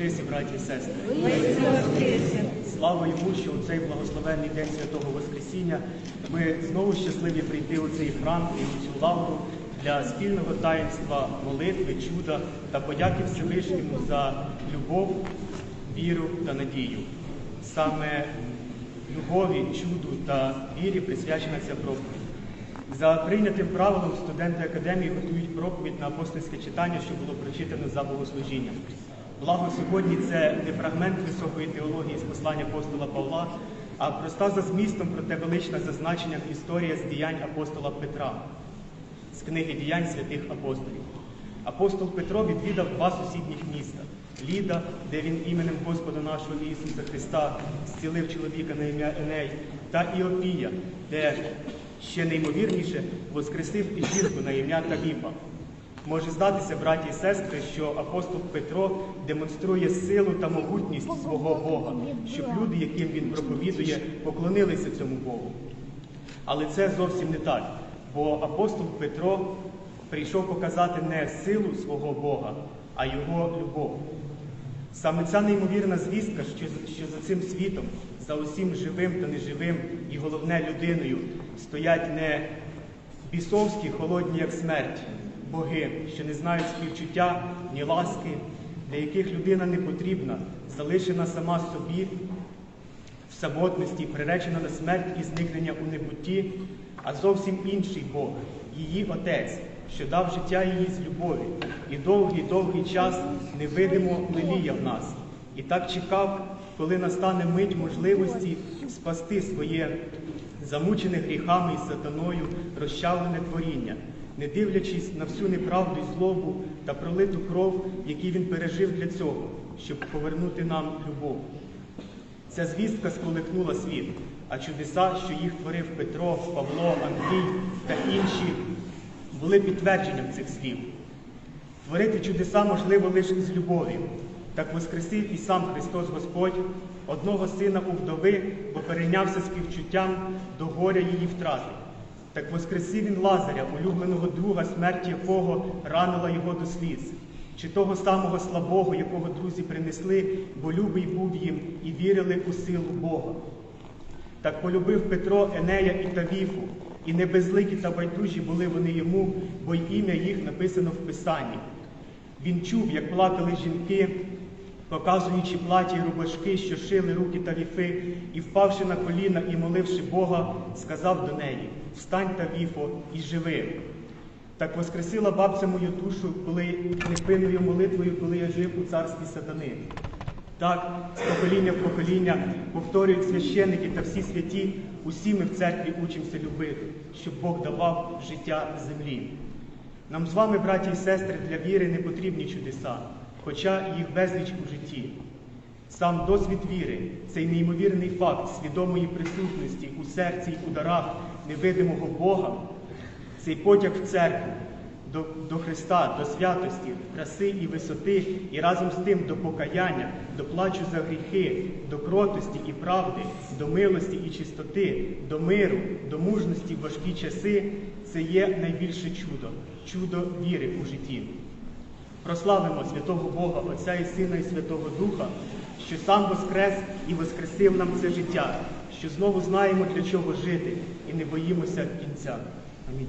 воскресе, браті і сестри! Слава йому, що у цей благословенний день Святого Воскресіння ми знову щасливі прийти у цей храм і у цю лавру для спільного таїнства молитви, чуда та подяки Всевишньому за любов, віру та надію. Саме любові, чуду та вірі присвячена ця проповідь. За прийнятим правилом студенти академії готують проповідь на апостольське читання, що було прочитано за богослужінням. Благо сьогодні це не фрагмент високої теології з послання апостола Павла, а проста за змістом, проте велична за зазначенням історія з діянь апостола Петра з книги діянь святих апостолів. Апостол Петро відвідав два сусідніх міста Ліда, де він іменем Господа нашого Ісуса Христа зцілив чоловіка на ім'я Еней, та Іопія, де ще неймовірніше воскресив і жінку на ім'я Тавіпа. Може здатися, браті і сестри, що апостол Петро демонструє силу та могутність свого Бога, щоб люди, яким він проповідує, поклонилися цьому Богу. Але це зовсім не так, бо апостол Петро прийшов показати не силу свого Бога, а його любов. Саме ця неймовірна звістка, що, що за цим світом, за усім живим та неживим, і головне людиною, стоять не бісовські, холодні, як смерть, боги, що не знають співчуття, ні ласки, для яких людина не потрібна, залишена сама собі, в самотності, приречена на смерть і зникнення у небутті, а зовсім інший Бог, її Отець, що дав життя її з любові, і довгий-довгий час невидимо леліяв нас. І так чекав, коли настане мить можливості спасти своє замучене гріхами і сатаною розчавлене творіння, не дивлячись на всю неправду і злобу та пролиту кров, які він пережив для цього, щоб повернути нам любов. Ця звістка сколихнула світ, а чудеса, що їх творив Петро, Павло, Андрій та інші, були підтвердженням цих слів. Творити чудеса можливо лише з любов'ю. Так воскресив і сам Христос Господь, одного сина у вдови, бо перейнявся співчуттям до горя її втрати. Так воскресив він Лазаря, улюбленого друга, смерть якого ранила його до сліз, чи того самого слабого, якого друзі принесли, бо любий був їм і вірили у силу Бога. Так полюбив Петро Енея і Тавіфу, і не безликі та байдужі були вони йому, бо й ім'я їх написано в Писанні. Він чув, як плакали жінки, показуючи платі й рубашки, що шили руки та віфи, і, впавши на коліна і моливши Бога, сказав до неї: Встань Тавіфо і живи. Так воскресила бабця мою душу, коли непинною молитвою, коли я жив у царстві сатани. Так, з покоління в покоління повторюють священники та всі святі, усі ми в церкві учимося любити, щоб Бог давав життя землі. Нам з вами, браті і сестри, для віри не потрібні чудеса, хоча їх безліч у житті. Сам досвід віри, цей неймовірний факт свідомої присутності у серці й у дарах невидимого Бога, цей потяг в церкву до, до Христа, до святості, краси і висоти, і разом з тим до покаяння, до плачу за гріхи, до кротості і правди, до милості і чистоти, до миру, до мужності в важкі часи це є найбільше чудо, чудо віри у житті. Прославимо святого Бога, Отця і Сина, і Святого Духа, що сам воскрес і воскресив нам це життя, що знову знаємо, для чого жити, і не боїмося кінця. Амінь.